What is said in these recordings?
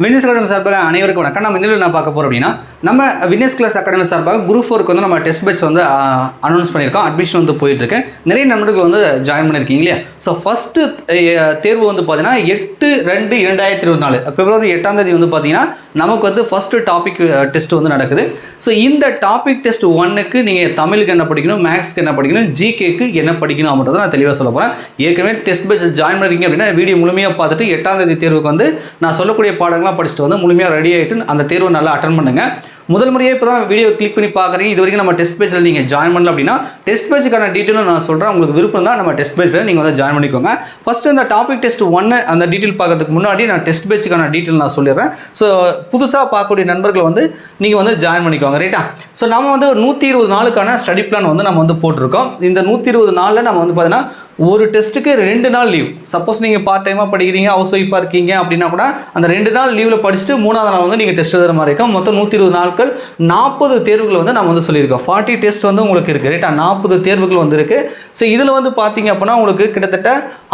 Venus academy சார்பாக அனைவருக்கும் வணக்கம். நம்ம இந்த நான் பார்க்க போகிறோம் அப்படின்னா நம்ம வினஸ் கிளாஸ் அகாடமி சார்பாக குரூப் ஃபோருக்கு வந்து நம்ம டெஸ்ட் பேட்ச் வந்து அனௌன்ஸ் பண்ணியிருக்கோம். அட்மிஷன் வந்து போயிட்டுருக்கேன் நிறைய நண்பர்கள் வந்து ஜாயின் பண்ணியிருக்கீங்க இல்லையா? ஸோ ஃபஸ்ட்டு தேர்வு வந்து பார்த்தீங்கன்னா எட்டு ரெண்டு இரண்டாயிரத்தி இருபத்தி நாலு. பிப்ரவரி எட்டாம் தேதி வந்து பார்த்தீங்கன்னா நமக்கு வந்து ஃபஸ்ட்டு டாபிக் டெஸ்ட் வந்து நடக்குது. ஸோ இந்த டாபிக் டெஸ்ட் ஒன்னுக்கு நீங்கள் தமிழுக்கு என்ன படிக்கணும் மேக்ஸ்க்கு என்ன படிக்கணும் ஜிகேக்கு என்ன படிக்கணும் அப்படின்றத நான் தெளிவாக சொல்ல போகிறேன் ஏற்கனவே டெஸ்ட் பேட்ச் ஜாயின் பண்ணிருக்கீங்க அப்படின்னா வீடியோ முழுமையாக பார்த்துட்டு எட்டாம் தேதி தேர்வுக்கு வந்து நான் சொல்லக்கூடிய பாடங்கள்லாம் படிச்சுட்டு வந்து முழுமையாக ரெடி ஆகிட்டு அந்த தேர்வை நல்லா அட்டன் பண்ணுங்க. முதல் முறையே இப்போ தான் வீடியோ கிளிக் பண்ணி பார்க்குறீங்க. இது வரைக்கும் நம்ம டெஸ்ட் பேஜில் நீங்கள் ஜாயின் பண்ணல அப்படின்னா டெஸ்ட் பேஜுக்கான டீட்டெயிலும் நான் சொல்கிறேன் உங்களுக்கு விருப்பம் தான் நம்ம டெஸ்ட் பேஜில் நீங்கள் வந்து ஜாயின் பண்ணிக்கோங்க. ஃபஸ்ட்டு இந்த டாபிக் டெஸ்ட் ஒன்று அந்த டீட்டெயில் பார்க்கறதுக்கு முன்னாடி நான் டெஸ்ட் பேஜுக்கான டீட்டெயில் நான் சொல்லிடுறேன். ஸோ புதுசாக பார்க்கக்கூடிய நண்பர்கள் வந்து நீங்கள் வந்து ஜாயின் பண்ணிக்கோங்க. ரைட்டா ஸோ நம்ம வந்து ஒரு நூற்றி இருபது நாளுக்கான ஸ்டடி பிளான் வந்து நம்ம வந்து போட்டிருக்கோம். இந்த நூற்றி இருபது நாளில் நம்ம வந்து பார்த்தீங்கன்னா ஒரு டெஸ்ட்டுக்கு ரெண்டு நாள் லீவ் சப்போஸ் நீங்கள் பார்ட் டைமாக படிக்கிறீங்க ஹவுஸ் ஒய்ஃபாக இருக்கீங்க அப்படின்னா கூட அந்த ரெண்டு நாள் லீவில் படிச்சுட்டு மூணாவது நாள் வந்து நீங்கள் டெஸ்ட் எழுதுற மாதிரி இருக்கும். மொத்தம் நூற்றி இருபது நாட்கள் நாற்பது தேர்வுகள் வந்து நம்ம வந்து சொல்லியிருக்கோம். ஃபார்ட்டி டெஸ்ட் வந்து உங்களுக்கு இருக்குது ரைட்டா நாற்பது தேர்வுகள் வந்து இருக்குது ஸோ இதில் வந்து பார்த்தீங்க அப்படின்னா உங்களுக்கு கிட்டத்தட்ட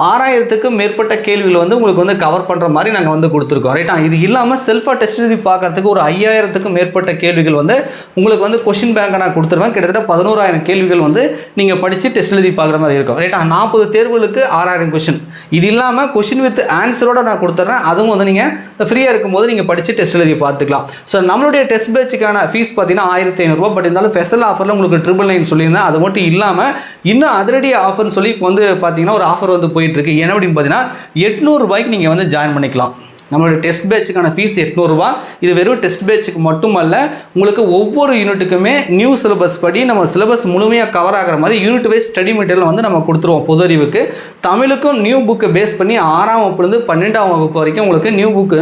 ஆறாயிரத்துக்கும் மேற்பட்ட கேள்விகள் வந்து உங்களுக்கு வந்து கவர் பண்ணுற மாதிரி நாங்கள் வந்து கொடுத்துருக்கோம். ரைட்டா இது இல்லாமல் செல்ஃபாக டெஸ்ட் எழுதி பார்க்கறதுக்கு ஒரு ஐயாயிரத்துக்கும் மேற்பட்ட கேள்விகள் வந்து உங்களுக்கு வந்து கொஷின் பேங்கை நான் கொடுத்துருவேன். கிட்டத்தட்ட பதினோராயிரம் கேள்விகள் வந்து நீங்கள் படித்து டெஸ்ட் எழுதி பார்க்குற மாதிரி இருக்கும். ரைட்டா நாற்பது தேர்வுகளுக்கு ஆறாயிரம் கொஷின் இது இல்லாமல் கொஷின் வித் ஆன்சரோட நான் கொடுத்துட்றேன் அதுவும் வந்து நீங்கள் ஃப்ரீயாக இருக்கும்போது நீங்கள் படித்து டெஸ்ட் எழுதி பார்த்துக்கலாம் ஸோ நம்மளுடைய டெஸ்ட் காலேஜுக்கான ஃபீஸ் பார்த்தீங்கன்னா ஆயிரத்தி ஐநூறுரூவா பட் இருந்தாலும் ஸ்பெஷல் ஆஃபரில் உங்களுக்கு ட்ரிபிள் நைன் சொல்லியிருந்தேன். அது மட்டும் இல்லாமல் இன்னும் அதிரடி ஆஃபர்னு சொல்லி இப்போ வந்து பார்த்தீங்கன்னா ஒரு ஆஃபர் வந்து போயிட்டுருக்கு என்ன அப்படின்னு பார்த்தீங்கன்னா எட்நூறுபாய்க்கு நீங்கள் வந்து ஜாயின் பண்ணிக்கலாம். நம்மளோட டெஸ்ட் பேட்சுக்கான ஃபீஸ் எட்நூறுரூவா இது வெறும் டெஸ்ட் பேட்சுக்கு மட்டுமல்ல உங்களுக்கு ஒவ்வொரு யூனிட்டுக்குமே நியூ சிலபஸ் படி நம்ம சிலபஸ் முழுமையாக கவர் ஆகிற மாதிரி யூனிட் வைஸ் ஸ்டடி மெட்டீரியல் வந்து நம்ம கொடுத்துருவோம் பொது அறிவுக்கு. தமிழுக்கும் நியூ புக்கை பேஸ் பண்ணி ஆறாம் வகுப்புலேருந்து பன்னெண்டாம் வகுப்பு வரைக்கும் உங்களுக்கு நியூ புக்கு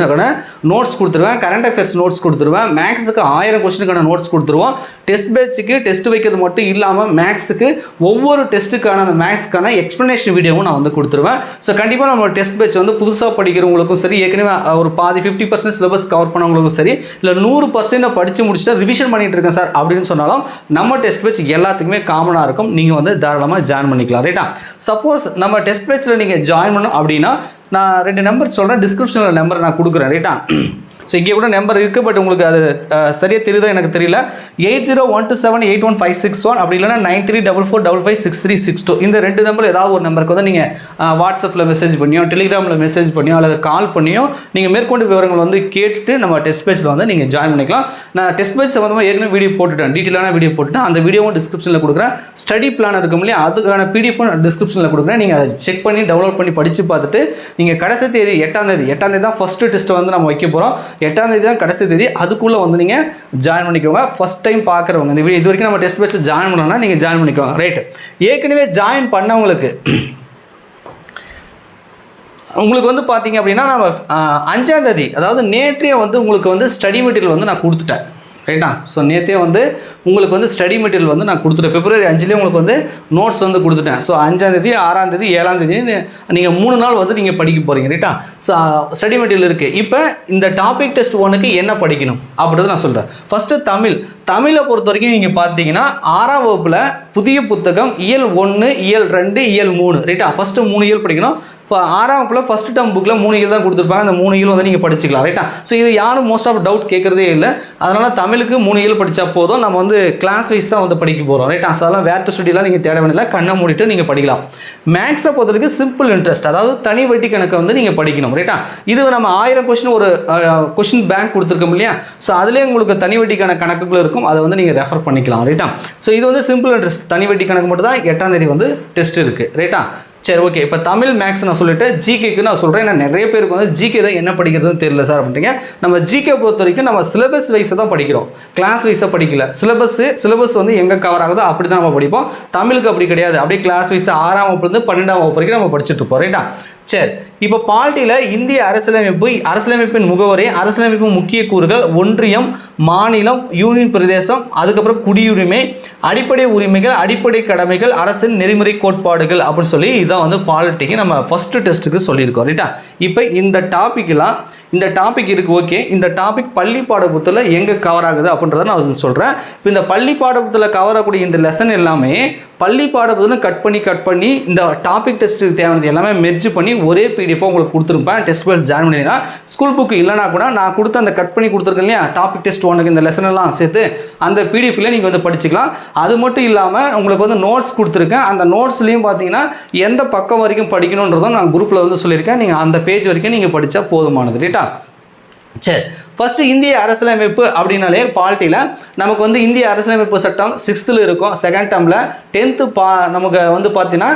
நோட்ஸ் கொடுத்துருவேன். கரண்ட் அஃபேர்ஸ் நோட்ஸ் கொடுத்துருவேன். மேக்ஸுக்கு ஆயிரம் கொஸ்டினுக்கான நோட்ஸ் கொடுத்துருவோம். டெஸ்ட் பேட்சுக்கு டெஸ்ட் வைக்கிறது மட்டும் இல்லாமல் மேக்ஸுக்கு ஒவ்வொரு டெஸ்ட்டுக்கான அந்த மேக்ஸுக்கான எக்ஸ்ப்ளனேஷன் வீடியோவும் நான் வந்து கொடுத்துருவேன். ஸோ கண்டிப்பாக நம்ம டெஸ்ட் பேட்ச் வந்து புதுசாக படிக்கிறவங்களுக்கும் சரி ஏற்கனவே ஒரு பாதி ஃபிஃப்டி பர்சன்ட் சிலபஸ் கவர் பண்ணவங்களுக்கும் சரி இல்லை நூறு பர்சன்ட் நான் படித்து முடிச்சுட்டு ரிவிஷன் பண்ணிகிட்டு இருக்கேன் சார் அப்படின்னு சொன்னாலும் நம்ம டெஸ்ட் பேட்ச் எல்லாத்துக்குமே காமனாக இருக்கும். நீங்கள் வந்து தாராளமாக ஜாயின் பண்ணிக்கலாம் ரைட்டா சப்போஸ் நம்ம டெஸ்ட் பேட்சில் நீங்கள் ஜாயின் பண்ணணும் அப்படின்னா நான் ரெண்டு நம்பர் சொல்கிறேன் டிஸ்கிரிப்ஷனில் நம்பர் நான் கொடுக்குறேன் ரைட்டா ஸோ இங்கே கூட நம்பர் இருக்குது பட் உங்களுக்கு அது சரியாக தெரியுதா எனக்கு தெரியல. Eight zero one two seven eight one five six one அப்படி இல்லைனா nine three double four double five six three six two இந்த ரெண்டு நம்பர் ஏதாவது ஒரு நம்பருக்கு வந்து நீங்கள் வாட்ஸ்அப்பில் மெசேஜ் பண்ணியோ டெலிகிராமில் மெசேஜ் பண்ணியோ அல்லது கால் பண்ணியோ நீங்கள் மேற்கொண்டு விவரங்கள் வந்து கேட்டுட்டு நம்ம டெஸ்ட் பேஜில் வந்து நீங்கள் ஜாயின் பண்ணிக்கலாம். நான் டெஸ்ட் பேஜ் சம்மந்தமாக ஏற்கனவே வீடியோ போட்டுட்டேன். டீட்டெயிலான வீடியோ போட்டுட்டேன். அந்த வீடியோவும் டிஸ்கிரிப்ஷனில் கொடுக்குறேன். ஸ்டடி பிளான் இருக்கும் இல்லையா? அதுக்கான பிடிஎஃபும் டிஸ்கிரிப்ஷனில் கொடுக்குறேன். நீங்கள் அதை செக் பண்ணி டவுன்லோட் பண்ணி படித்து பார்த்துட்டு நீங்கள் கடைசி தேதி எட்டாம் தேதி எட்டாம் தேதி தான் ஃபஸ்ட்டு டெஸ்ட்டை வந்து நம்ம வைக்க போகிறோம் எட்டாம் தேதி தான் கடைசி தேதி. அதுக்குள்ளே வந்து நீங்கள் ஜாயின் பண்ணிக்கோங்க. ஃபஸ்ட் டைம் பார்க்குறவங்க இந்த வீடியோ இது வரைக்கும் நம்ம டெஸ்ட் பேச்சு ஜாயின் பண்ணலன்னா நீங்கள் ஜாயின் பண்ணிக்கோங்க. ரைட் ஏற்கனவே ஜாயின் பண்ணவங்களுக்கு உங்களுக்கு வந்து பார்த்தீங்க அப்படின்னா நம்ம அஞ்சாந்தேதி அதாவது நேற்றைய வந்து உங்களுக்கு வந்து ஸ்டடி மெட்டீரியல் வந்து நான் கொடுத்துட்டேன். ரைட்டா ஸோ நேற்றே வந்து உங்களுக்கு வந்து ஸ்டடி மெட்டீரியல் வந்து நான் கொடுத்துட்டேன். பிப்ரவரி அஞ்சுலேயே உங்களுக்கு வந்து நோட்ஸ் வந்து கொடுத்துட்டேன். ஸோ அஞ்சாம் தேதி ஆறாம் தேதி ஏழாம் தேதி நீங்கள் மூணு நாள் வந்து நீங்கள் படிக்க போகிறீங்க ரைட்டா ஸோ ஸ்டடி மெட்டீரியல் இருக்குது இப்போ இந்த டாபிக் டெஸ்ட் ஒன்றுக்கு என்ன படிக்கணும்? அப்படின்றத நான் சொல்கிறேன் ஃபஸ்ட்டு தமிழ். தமிழை பொறுத்த வரைக்கும் நீங்கள் பார்த்தீங்கன்னா ஆறாம் வகுப்பில் புதிய புத்தகம் இயல் ஒன்று இயல் ரெண்டு இயல் மூணு. ரைட்டா ஃபஸ்ட்டு மூணு இயல் படிக்கணும். இப்போ ஆறாம் வகுப்பில் ஃபஸ்ட் டேர்ம் புக்கில் மூணு இயல் தான் கொடுத்துருப்பாங்க. அந்த மூணு இயல் வந்து நீங்கள் படிச்சுக்கலாம். ரைட்டா ஸோ இது யாரும் மோஸ்ட் ஆஃப் டவுட் கேட்குறதே இல்லை. அதனால் தமிழுக்கு மூணு இயல் படித்தா போதும். நம்ம வந்து கிளாஸ் வைஸ் தான் வந்து படிக்க போகிறோம் ரைட்டா ஸோ அதெல்லாம் வேறு ஸ்டடிலாம் நீங்கள் தேட வேண்டியதில்லை. கண்ணை மூடிட்டு நீங்கள் படிக்கலாம். மேக்ஸை பொறுத்தவரைக்கும் சிம்பிள் இன்ட்ரெஸ்ட் அதாவது தனி வட்டி கணக்கை வந்து நீங்கள் படிக்கணும். ரைட்டா இது நம்ம ஆயிரம் கொஷின் ஒரு கொஷின் பேங்க் கொடுத்துருக்கோம் இல்லையா? ஸோ அதுலேயே உங்களுக்கு தனி வட்டிக்கான கணக்குகள் இருக்கும். அதை வந்து நீங்கள் ரெஃபர் பண்ணிக்கலாம். ரைட்டா ஸோ இது வந்து சிம்பிள் இன்ட்ரெஸ்ட் தனி வட்டி கணக்கு மட்டும் தான் எட்டாம் தேதி வந்து டெஸ்ட் இருக்குது ரைட்டா சரி ஓகே இப்போ தமிழ் மேக்ஸ் நான் சொல்லிட்டு ஜிகேக்கு நான் சொல்கிறேன் ஏன்னா நிறைய பேருக்கு வந்து ஜிகே தான் என்ன படிக்கிறதுன்னு தெரியல சார் அப்படின்றீங்க நம்ம ஜிகே பொறுத்த வரைக்கும் நம்ம சிலபஸ் வைஸை தான் படிக்கிறோம். கிளாஸ் வைஸாக படிக்கல. சிலபஸ் சிலபஸ் வந்து எங்கே கவர் ஆகுதோ அப்படி தான் நம்ம படிப்போம். தமிழுக்கு அப்படி கிடையாது. அப்படியே கிளாஸ் வைஸ் ஆறாம் வகுப்புலேருந்து பன்னெண்டாம் வகுப்பு வரைக்கும் நம்ம படிச்சுட்டு இருப்போம். ரைட்டா சரி. இப்போ பால்ட்டியில் இந்திய அரசியலமைப்பு அரசியலமைப்பின் முகவரி அரசியலமைப்பு முக்கிய கூறுகள் ஒன்றியம் மாநிலம் யூனியன் பிரதேசம் அதுக்கப்புறம் குடியுரிமை அடிப்படை உரிமைகள் அடிப்படை கடமைகள் அரசின் நெறிமுறை கோட்பாடுகள் அப்படின்னு சொல்லி இதான் வந்து பாலிட்டிக்கு நம்ம ஃபஸ்ட்டு டெஸ்ட்டுக்கு சொல்லியிருக்கோம் ரைட்டா இப்போ இந்த டாப்பிக்கெலாம் இந்த டாபிக் இருக்குது ஓகே இந்த டாபிக் பள்ளி பாடப்புத்தில் எங்கே கவர் ஆகுது அப்படின்றத நான் சொல்கிறேன் இப்போ இந்த பள்ளி பாடப்புத்தில் கவர் ஆகக்கூடிய இந்த லெசன் எல்லாமே பள்ளி பாடப்புத்தில் கட் பண்ணி கட் பண்ணி இந்த டாபிக் டெஸ்ட்டுக்கு தேவையானது எல்லாமே மெர்ஜ் பண்ணி ஒரே பிடிஎஃபோ உங்களுக்கு கொடுத்துருப்பேன். டெஸ்ட் பேட்ச் ஜாயின் பண்ணிங்கன்னா ஸ்கூல் புக் இல்லைனா கூட நான் கொடுத்த அந்த கட் பண்ணி கொடுத்துருக்கேன் இல்லையா? டாபிக் டெஸ்ட் ஒன்றுக்கு இந்த லெசன் எல்லாம் சேர்த்து அந்த பிடிஎஃப்ல நீங்கள் வந்து படிச்சுக்கலாம். அது மட்டும் இல்லாமல் உங்களுக்கு வந்து நோட்ஸ் கொடுத்துருக்கேன். அந்த நோட்ஸ்லையும் பார்த்தீங்கன்னா எந்த பக்கம் வரைக்கும் படிக்கணுன்றதும் நான் குரூப்பில் வந்து சொல்லியிருக்கேன். நீங்கள் அந்த பேஜ் வரைக்கும் நீங்கள் படித்தா போதுமானது. ரைட்டா சரி. ஃபஸ்ட்டு இந்திய அரசியலமைப்பு அப்படின்னாலே பால்ட்டியில் நமக்கு வந்து இந்திய அரசியலமைப்பு சட்டம் சிக்ஸ்த்தில் இருக்கும். செகண்ட் டேர்மில் டென்த்து பா நமக்கு வந்து பார்த்தீங்கன்னா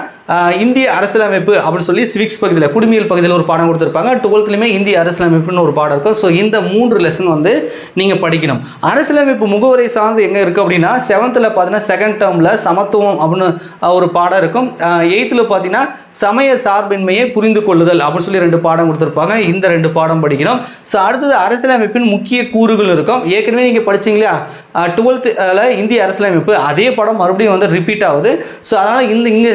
இந்திய அரசியலமைப்பு அப்படின்னு சொல்லி சிவிக்ஸ் பகுதியில் குடிமியல் பகுதியில் ஒரு பாடம் கொடுத்துருப்பாங்க. டுவெல்த்லையுமே இந்திய அரசியலமைப்புன்னு ஒரு பாடம் இருக்கும். ஸோ இந்த மூன்று லெசன் வந்து நீங்கள் படிக்கணும். அரசியலமைப்பு முகவரை சார்ந்து எங்கே இருக்குது அப்படின்னா செவன்த்தில் பார்த்தீங்கன்னா செகண்ட் டேர்மில் சமத்துவம் அப்படின்னு ஒரு பாடம் இருக்கும். எயித்தில் பார்த்தீங்கன்னா சமய சார்பின்மையை புரிந்து கொள்ளுதல் அப்படின்னு சொல்லி ரெண்டு பாடம் கொடுத்துருப்பாங்க. இந்த ரெண்டு பாடம் படிக்கணும். ஸோ அடுத்தது அரசியலமைப்பின் முக்கிய கூறுகள் இருக்கும். ஏற்கனவே நீங்கள் படிச்சிங்களா? டுவெல்த்தில் இந்திய அரசியலமைப்பு அதே படம் மறுபடியும் வந்து ரிப்பீட் ஆகுது. ஸோ அதனால் இந்த இங்கே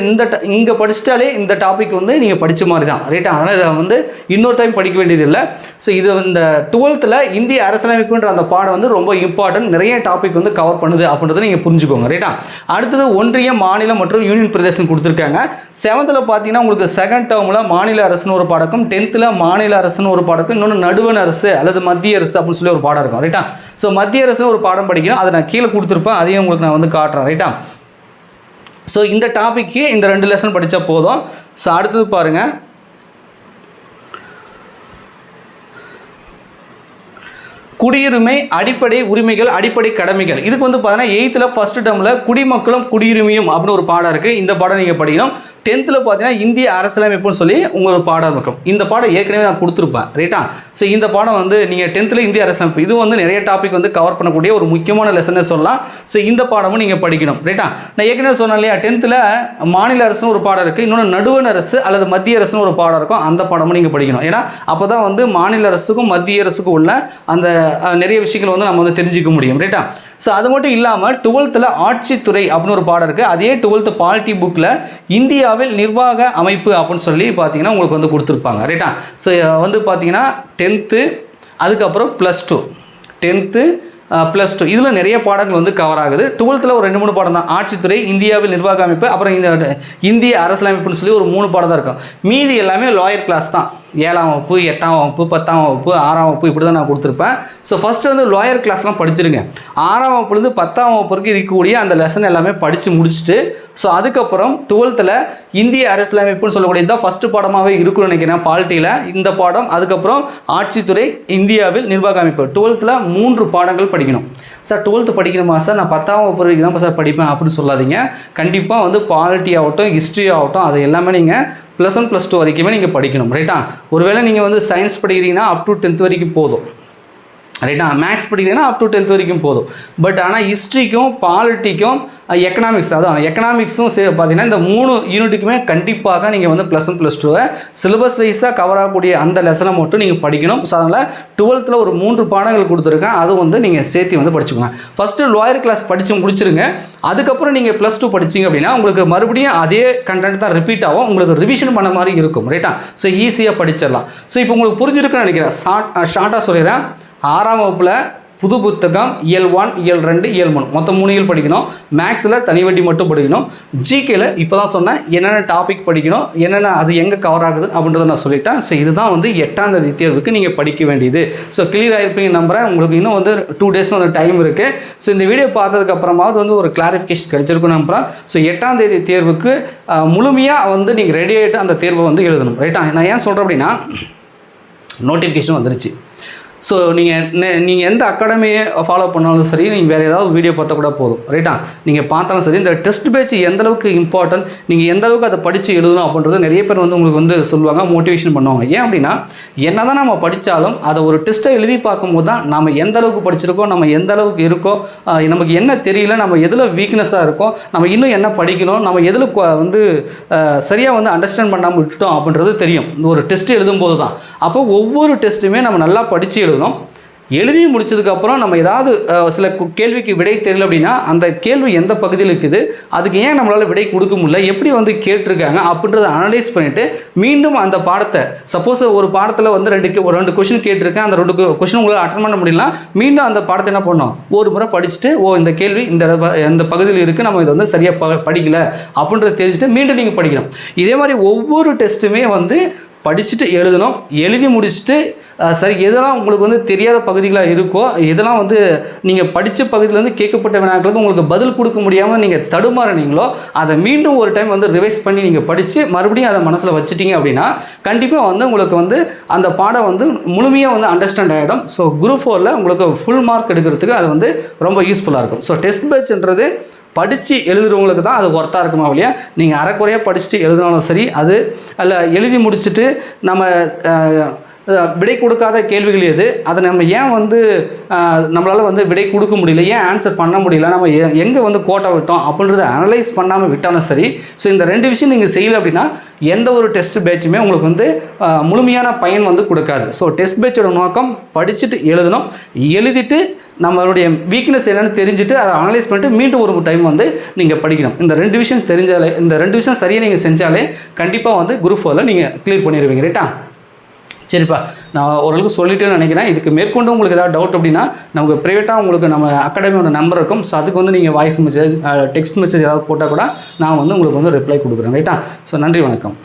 இந்த இங்கே படிச்சிட்டாலே இந்த டாபிக் வந்து நீங்கள் படித்த மாதிரி தான் ரைட்டா அதனால் இதை வந்து இன்னொரு டைம் படிக்க வேண்டியது இல்லை ஸோ இது இந்த டுவெல்த்தில் இந்திய அரசியலமைப்புன்ற அந்த பாடம் வந்து ரொம்ப இம்பார்ட்டன்ட் நிறைய டாபிக் வந்து கவர் பண்ணுது அப்படின்றத நீங்கள் புரிஞ்சுக்கோங்க. ரைட்டா அடுத்தது ஒன்றிய மாநிலம் மற்றும் யூனியன் பிரதேசம் கொடுத்துருக்காங்க. செவன்த்தில் பார்த்தீங்கன்னா உங்களுக்கு செகண்ட் டேர்மில் மாநில அரசுன்னு ஒரு பாடக்கும் டென்த்தில் மாநில அரசுன்னு ஒரு பாடக்கும் இன்னொன்று நடுவன் அரசு அல்லது மத்திய அரசு அப்படின்னு சொல்லி ஒரு பாடம் இருக்கும். ரைட்டா ஸோ மத்திய அரசுன்னு ஒரு பாடம் படிக்கணும். அதை நான் கீழே கொடுத்துருப்பேன். அதையும் உங்களுக்கு நான் வந்து காட்டுறேன். ரைட்டா ஸோ இந்த டாபிக்கு இந்த ரெண்டு லெசன் படித்தா போதும். ஸோ அடுத்தது பாருங்கள் குடியுரிமை அடிப்படை உரிமைகள் அடிப்படை கடமைகள். இதுக்கு வந்து பார்த்தீங்கன்னா எயித்தில் ஃபஸ்ட்டு டேர்மில் குடிமக்களும் குடியுரிமையும் அப்படின்னு ஒரு பாடம் இருக்குது இந்த பாடம் நீங்கள் படிக்கணும். டென்த்தில் பார்த்தீங்கன்னா இந்திய அரசியலமைப்புன்னு சொல்லி உங்களுக்கு பாடம் இருக்கும். இந்த பாடம் ஏற்கனவே நான் கொடுத்துருப்பேன். ரைட்டா ஸோ இந்த பாடம் வந்து நீங்கள் டென்த்தில் இந்திய அரசியலமைப்பு. இது வந்து நிறைய டாபிக் வந்து கவர் பண்ணக்கூடிய ஒரு முக்கியமான லெசனே சொல்லலாம். ஸோ இந்த பாடமும் நீங்கள் படிக்கணும். ரைட்டா நான் ஏற்கனவே சொன்னேன் இல்லையா டென்த்தில் மாநில அரசுன்னு ஒரு பாடம் இருக்குது இன்னொன்று நடுவண் அரசு அல்லது மத்திய அரசுன்னு ஒரு பாடம் இருக்கும். அந்த பாடமும் நீங்கள் படிக்கணும். ஏன்னா அப்போ தான் வந்து மாநில அரசுக்கும் மத்திய அரசுக்கும் உள்ள அந்த நிறைய விஷயங்கள் வந்து நம்ம வந்து தெரிஞ்சுக்க முடியும் ரைட்டா ஸோ அது மட்டும் இல்லாமல் டுவெல்த்தில் ஆட்சித்துறை அப்படின்னு ஒரு பாடம் இருக்குது அதே டுவெல்த்து பாலிட்டி புக்கில் இந்தியாவில் நிர்வாக அமைப்பு அப்படின்னு சொல்லி பார்த்தீங்கன்னா உங்களுக்கு வந்து கொடுத்துருப்பாங்க ரைட்டா ஸோ வந்து பார்த்தீங்கன்னா டென்த்து அதுக்கப்புறம் plus two tenth plus two இதில் நிறைய பாடங்கள் வந்து கவர் ஆகுது. டுவெல்த்தில் ஒரு ரெண்டு மூணு பாடம் தான். ஆட்சித்துறை இந்தியாவில் நிர்வாக அமைப்பு அப்புறம் இந்த இந்திய அரசியலமைப்புன்னு சொல்லி ஒரு மூணு பாடம் தான் இருக்கும். மீதி எல்லாமே லாயர் கிளாஸ் தான். ஏழாம் வகுப்பு எட்டாம் வகுப்பு பத்தாம் வகுப்பு ஆறாம் வகுப்பு இப்படி தான் நான் கொடுத்துருப்பேன். ஸோ ஃபஸ்ட்டு வந்து லாயர் கிளாஸ்லாம் படிச்சிருங்க. ஆறாம் வகுப்புலேருந்து பத்தாம் வகுப்பு வரைக்கும் இருக்கக்கூடிய அந்த லெசன் எல்லாமே படித்து முடிச்சுட்டு ஸோ அதுக்கப்புறம் டுவெல்த்தில் இந்திய அரசியலமைப்புன்னு சொல்லக்கூடியது தான் ஃபஸ்ட்டு பாடமாகவே இருக்கும்னு நினைக்கிறேன் பால்ட்டியில். இந்த பாடம் அதுக்கப்புறம் ஆட்சித்துறை இந்தியாவில் நிர்வாக அமைப்பு. டுவெல்த்தில் மூன்று பாடங்கள் படிக்கணும். சார் டுவெல்த்து படிக்கணுமா சார் நான் பத்தாம் வகுப்பு வரைக்கும் தான் சார் படிப்பேன் அப்படின்னு சொல்லாதீங்க. கண்டிப்பாக வந்து பாலிட்டி ஆகட்டும் ஹிஸ்ட்ரி ஆகட்டும் அது எல்லாமே நீங்கள் ப்ளஸ் ஒன் ப்ளஸ் டூ வரைக்குமே நீங்கள் படிக்கணும் ரைட்டா ஒருவேளை நீங்கள் வந்து சயின்ஸ் படிக்கிறீங்கன்னா அப் டு டென்த் வரைக்கும் போதும். ரைட்டா மேக்ஸ் படிக்கிறீங்கன்னா அப் டு டென்த் வரைக்கும் போதும். பட் ஆனால் ஹிஸ்ட்ரிக்கும் பாலிட்டிக்கும் எக்கனாமிக்ஸ் அதான் எக்கனாமிக்ஸும் சே பார்த்தீங்கன்னா இந்த மூணு யூனிட்டுக்குமே கண்டிப்பாக நீங்கள் வந்து ப்ளஸ் ஒன் ப்ளஸ் டூவை சிலபஸ் வைஸாக கவர் ஆகக்கூடிய அந்த லெசனை மட்டும் நீங்கள் படிக்கணும். ஸோ அதனால் டுவெல்த்தில் ஒரு மூன்று பாடங்கள் கொடுத்துருக்கேன். அது வந்து நீங்கள் சேர்த்து வந்து படிச்சுக்கோங்க. ஃபஸ்ட்டு லாயர் கிளாஸ் படித்து முடிச்சிருங்க. அதுக்கப்புறம் நீங்கள் ப்ளஸ் டூ படிச்சீங்க அப்படின்னா உங்களுக்கு மறுபடியும் அதே கண்டென்ட் தான் ரிப்பீட் ஆகும். உங்களுக்கு ரிவிஷன் பண்ண மாதிரி இருக்கும். ரைட்டா ஸோ ஈஸியாக படிச்சிடலாம். ஸோ இப்போ உங்களுக்கு புரிஞ்சிருக்குன்னு நினைக்கிறேன். ஷார்ட் ஷார்ட்டாக சொல்லிடுறேன். ஆறாம் வகுப்பில் புது புத்தகம் இயல் ஒன் இயல் ரெண்டு இயல் மூணு. மொத்தம் மூணு இயல் படிக்கணும். மேக்ஸில் தனி வட்டி மட்டும் படிக்கணும். ஜிகேல இப்போ தான் சொன்னேன் என்னென்ன டாபிக் படிக்கணும் என்னென்ன அது எங்கே கவர் ஆகுது அப்படின்றத நான் சொல்லிட்டேன். ஸோ இதுதான் வந்து எட்டாம் தேதி தேர்வுக்கு நீங்கள் படிக்க வேண்டியது. ஸோ கிளியர் ஆகிருப்பீங்க நம்புறேன். உங்களுக்கு இன்னும் வந்து டூ டேஸ் வந்து டைம் இருக்குது ஸோ இந்த வீடியோ பார்த்ததுக்கப்புறமாவது வந்து ஒரு கிளாரிஃபிகேஷன் கிடைச்சிருக்கும் நம்புறேன். ஸோ எட்டாம் தேதி தேர்வுக்கு முழுமையாக வந்து நீங்கள் ரெடி ஆகிட்டு அந்த தேர்வை வந்து எழுதணும். ரைட்டா நான் ஏன் சொல்கிறேன் அப்படின்னா நோட்டிஃபிகேஷன் வந்துருச்சு. ஸோ நீங்கள் நீங்கள் எந்த அகாடமியை ஃபாலோ பண்ணாலும் சரி நீங்கள் வேறு ஏதாவது வீடியோ பார்த்தா கூட போதும். ரைட்டா நீங்கள் பார்த்தாலும் சரி இந்த டெஸ்ட் பேச்சு எந்த அளவுக்கு இம்பார்ட்டன்ட் நீங்கள் எந்தளவுக்கு அதை படித்து எழுதணும் அப்படின்றது நிறைய பேர் வந்து உங்களுக்கு வந்து சொல்லுவாங்க மோட்டிவேஷன் பண்ணுவாங்க. ஏன் அப்படின்னா என்ன தான் நம்ம படித்தாலும் அதை ஒரு டெஸ்ட்டை எழுதி பார்க்கும்போது தான் நம்ம எந்த அளவுக்கு படிச்சிருக்கோம் நம்ம எந்த அளவுக்கு இருக்கோ நமக்கு என்ன தெரியல நம்ம எதில் வீக்னஸாக இருக்கோம் நம்ம இன்னும் என்ன படிக்கணும் நம்ம எதில் வந்து சரியாக வந்து அண்டர்ஸ்டாண்ட் பண்ணாமல் விட்டுட்டோம் அப்படின்றது தெரியும். ஒரு டெஸ்ட் எழுதும்போது தான். அப்போ ஒவ்வொரு டெஸ்ட்டுமே நம்ம நல்லா படித்து எழுதணும். எழுதி முடிச்சதுக்கப்புறம் நம்ம ஏதாவது சில கேள்விக்கு விடை தெரியல அப்படின்னா அந்த கேள்வி எந்த பகுதியில் இருக்குது அதுக்கு ஏன் நம்மளால் விடை கொடுக்க முடியல எப்படி வந்து கேட்டிருக்காங்க அப்படின்றத அனலைஸ் பண்ணிவிட்டு மீண்டும் அந்த பாடத்தை சப்போஸ் ஒரு பாடத்தில் வந்து ரெண்டு ஒரு ரெண்டு கொஷின் கேட்டிருக்கேன் அந்த ரெண்டு கொஷின் உங்களால் அட்டன் பண்ண முடியல மீண்டும் அந்த பாடத்தை என்ன பண்ணோம் ஒரு முறை படிச்சுட்டு ஓ இந்த கேள்வி இந்த இந்த பகுதியில் இருக்குது நம்ம இதை வந்து சரியாக ப படிக்கல அப்படின்றத தெரிஞ்சுட்டு மீண்டும் நீங்கள் படிக்கலாம் இதே மாதிரி ஒவ்வொரு டெஸ்ட்டுமே வந்து படிச்சுட்டு எழுதணும் எழுதி முடிச்சுட்டு சரி எதெல்லாம் உங்களுக்கு வந்து தெரியாத பகுதிகளாக இருக்கோ எதெல்லாம் வந்து நீங்கள் படித்த பகுதியிலேருந்து கேட்கப்பட்ட வினாக்களுக்கு உங்களுக்கு பதில் கொடுக்க முடியாமல் நீங்கள் தடுமாறினீங்களோ அதை மீண்டும் ஒரு டைம் வந்து ரிவைஸ் பண்ணி நீங்கள் படித்து மறுபடியும் அதை மனசில் வச்சுட்டீங்க அப்படின்னா கண்டிப்பாக வந்து உங்களுக்கு வந்து அந்த பாடம் வந்து முழுமையாக வந்து அண்டர்ஸ்டாண்ட் ஆகிடும் ஸோ குரூப் ஃபோரில் உங்களுக்கு ஃபுல் மார்க் எடுக்கிறதுக்கு அது வந்து ரொம்ப யூஸ்ஃபுல்லாக இருக்கும். ஸோ டெஸ்ட் பேட்ச்ன்றது படித்து எழுதுறவங்களுக்கு தான் அது ஒர்த்தாக இருக்குமா இல்லையா நீங்கள் அரைக்குறையாக படிச்சுட்டு எழுதினாலும் சரி அது அல்ல எழுதி முடிச்சுட்டு நம்ம விடை கொடுக்காத கேள்விகள் எது அதை நம்ம ஏன் வந்து நம்மளால் வந்து விடை கொடுக்க முடியல ஏன் ஆன்சர் பண்ண முடியல நம்ம எங்கே வந்து கோட்டை விட்டோம் அப்படின்றத அனலைஸ் பண்ணாமல் விட்டாலும் சரி ஸோ இந்த ரெண்டு விஷயம் நீங்கள் செய்யல அப்படின்னா எந்த ஒரு டெஸ்ட் பேட்சுமே உங்களுக்கு வந்து முழுமையான பயன் வந்து கொடுக்காது. ஸோ டெஸ்ட் பேட்சோட நோக்கம் படிச்சுட்டு எழுதணும் எழுதிட்டு நம்மளுடைய வீக்னஸ் என்னென்னு தெரிஞ்சுட்டு அதை அனலைஸ் பண்ணிட்டு மீண்டும் ஒரு டைம் வந்து நீங்கள் படிக்கணும். இந்த ரெண்டு விஷயம் தெரிஞ்சாலே இந்த ரெண்டு விஷயம் சரியாக நீங்கள் செஞ்சாலே கண்டிப்பாக வந்து குரூப் ஃபோரில் நீங்கள் கிளியர் பண்ணிடுவீங்க ரைட்டா சரிப்பா. நான் ஓரளவுக்கு சொல்லிட்டேன்னு நினைக்கிறேன். இதுக்கு மேற்கொண்டு உங்களுக்கு ஏதாவது டவுட் அப்படின்னா நமக்கு ப்ரைவேட்டாக உங்களுக்கு நம்ம அகாடமியோட நம்பர் இருக்கும். ஸோ அதுக்கு வந்து நீங்கள் வாய்ஸ் மெசேஜ் டெக்ஸ்ட் மெசேஜ் ஏதாவது போட்டால் கூட நான் வந்து உங்களுக்கு வந்து ரிப்ளை கொடுக்குறேன். ரைட்டா ஸோ நன்றி வணக்கம்.